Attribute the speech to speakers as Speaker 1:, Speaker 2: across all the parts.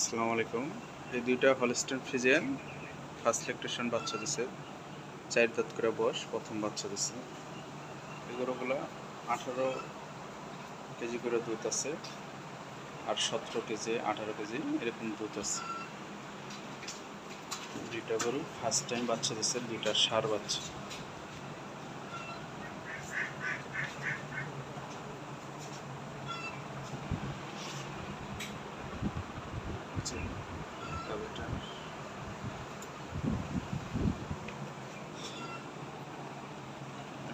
Speaker 1: আসসালামু আলাইকুম। এই দুইটা হলস্টেন ফ্রিজিয়ান ফার্স্ট ল্যাকটেশন বাচ্চা দিছে। চার দাঁত করে বয়স, প্রথম বাচ্চা দিছে। এগুলোগুলো আঠারো কেজি করে দুধ আছে আর সতেরো কেজি, আঠারো কেজি এরকম দুধ আছে। দুইটা গরু ফার্স্ট টাইম বাচ্চা দিছে, দুইটা সার বাচ্চা।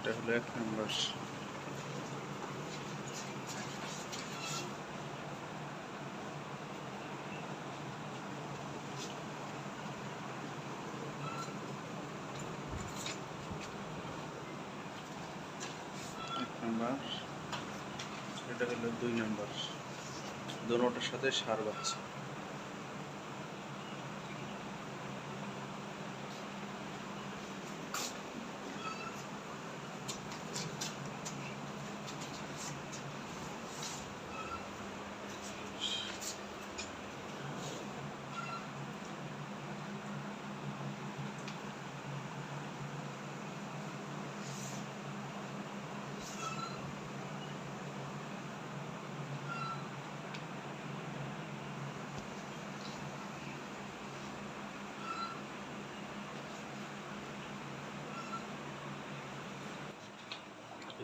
Speaker 1: এটা হলো এক নম্বর। এক এটা হলো দুই নম্বর। দোনোটার সাথে সার বাচ্চা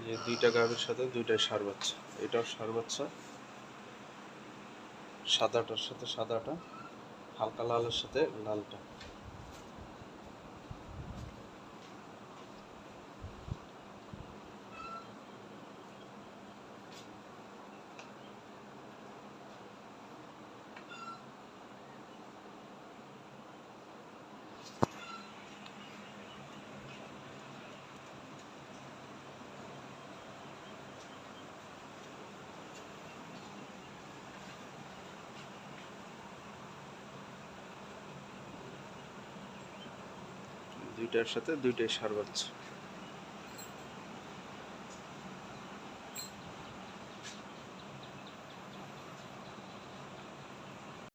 Speaker 1: যে দুইটা গাভীর সাথে দুইটাই সার বাচ্চা। এটাও সার বাচ্চা। সাদাটার সাথে সাদাটা, হালকা লালের সাথে লালটা। দুইটার সাথে দুইটাই সার বাচ্চা